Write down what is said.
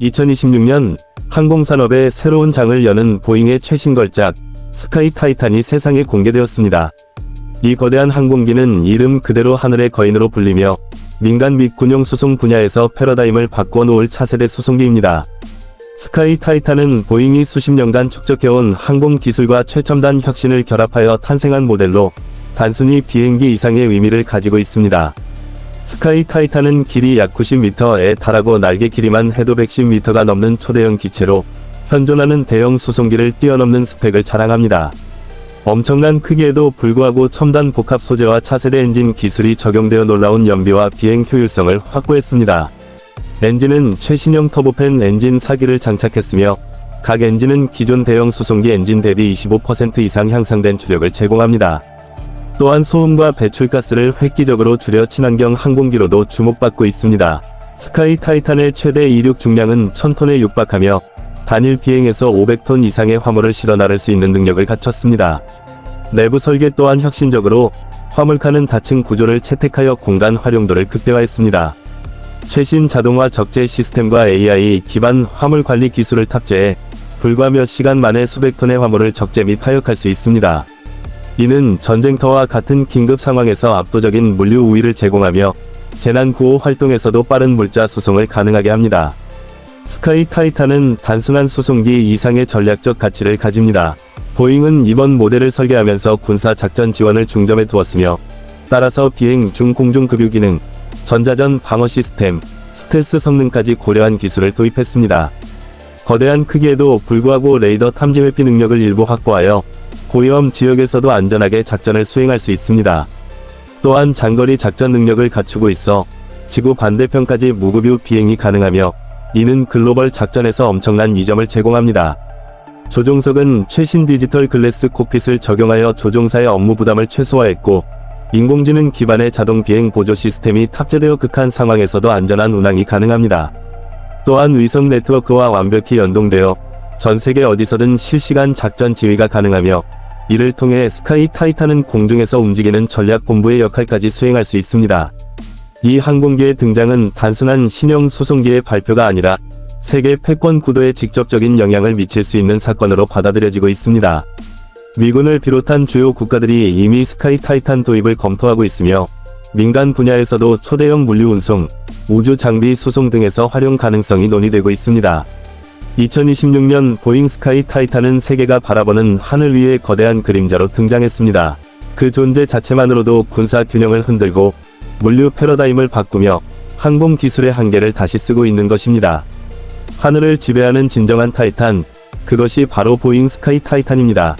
2026년 항공산업의 새로운 장을 여는 보잉의 최신 걸작 스카이 타이탄이 세상에 공개되었습니다. 이 거대한 항공기는 이름 그대로 하늘의 거인으로 불리며 민간 및 군용 수송 분야에서 패러다임을 바꿔 놓을 차세대 수송기입니다. 스카이 타이탄은 보잉이 수십 년간 축적해온 항공 기술과 최첨단 혁신을 결합하여 탄생한 모델로 단순히 비행기 이상의 의미를 가지고 있습니다. 스카이 타이탄은 길이 약 90m에 달하고 날개 길이만 해도 110m가 넘는 초대형 기체로 현존하는 대형 수송기를 뛰어넘는 스펙을 자랑합니다. 엄청난 크기에도 불구하고 첨단 복합 소재와 차세대 엔진 기술이 적용되어 놀라운 연비와 비행 효율성을 확보했습니다. 엔진은 최신형 터보팬 엔진 4기를 장착했으며 각 엔진은 기존 대형 수송기 엔진 대비 25% 이상 향상된 추력을 제공합니다. 또한 소음과 배출가스를 획기적으로 줄여 친환경 항공기로도 주목받고 있습니다. 스카이 타이탄의 최대 이륙 중량은 1000톤에 육박하며 단일 비행에서 500톤 이상의 화물을 실어 나를 수 있는 능력을 갖췄습니다. 내부 설계 또한 혁신적으로 화물칸은 다층 구조를 채택하여 공간 활용도를 극대화했습니다. 최신 자동화 적재 시스템과 AI 기반 화물 관리 기술을 탑재해 불과 몇 시간 만에 수백 톤의 화물을 적재 및 하역할 수 있습니다. 이는 전쟁터와 같은 긴급 상황에서 압도적인 물류 우위를 제공하며 재난 구호 활동에서도 빠른 물자 수송을 가능하게 합니다. 스카이 타이탄은 단순한 수송기 이상의 전략적 가치를 가집니다. 보잉은 이번 모델을 설계하면서 군사 작전 지원을 중점에 두었으며 따라서 비행 중 공중 급유 기능, 전자전 방어 시스템, 스텔스 성능까지 고려한 기술을 도입했습니다. 거대한 크기에도 불구하고 레이더 탐지 회피 능력을 일부 확보하여 고위험 지역에서도 안전하게 작전을 수행할 수 있습니다. 또한 장거리 작전 능력을 갖추고 있어 지구 반대편까지 무급유 비행이 가능하며 이는 글로벌 작전에서 엄청난 이점을 제공합니다. 조종석은 최신 디지털 글래스 콕핏을 적용하여 조종사의 업무 부담을 최소화했고 인공지능 기반의 자동 비행 보조 시스템이 탑재되어 극한 상황에서도 안전한 운항이 가능합니다. 또한 위성 네트워크와 완벽히 연동되어 전 세계 어디서든 실시간 작전 지휘가 가능하며 이를 통해 스카이 타이탄은 공중에서 움직이는 전략 본부의 역할까지 수행할 수 있습니다. 이 항공기의 등장은 단순한 신형 수송기의 발표가 아니라 세계 패권 구도에 직접적인 영향을 미칠 수 있는 사건으로 받아들여지고 있습니다. 미군을 비롯한 주요 국가들이 이미 스카이 타이탄 도입을 검토하고 있으며 민간 분야에서도 초대형 물류 운송, 우주 장비 수송 등에서 활용 가능성이 논의되고 있습니다. 2026년 보잉 스카이 타이탄은 세계가 바라보는 하늘 위의 거대한 그림자로 등장했습니다. 그 존재 자체만으로도 군사 균형을 흔들고 물류 패러다임을 바꾸며 항공 기술의 한계를 다시 쓰고 있는 것입니다. 하늘을 지배하는 진정한 타이탄, 그것이 바로 보잉 스카이 타이탄입니다.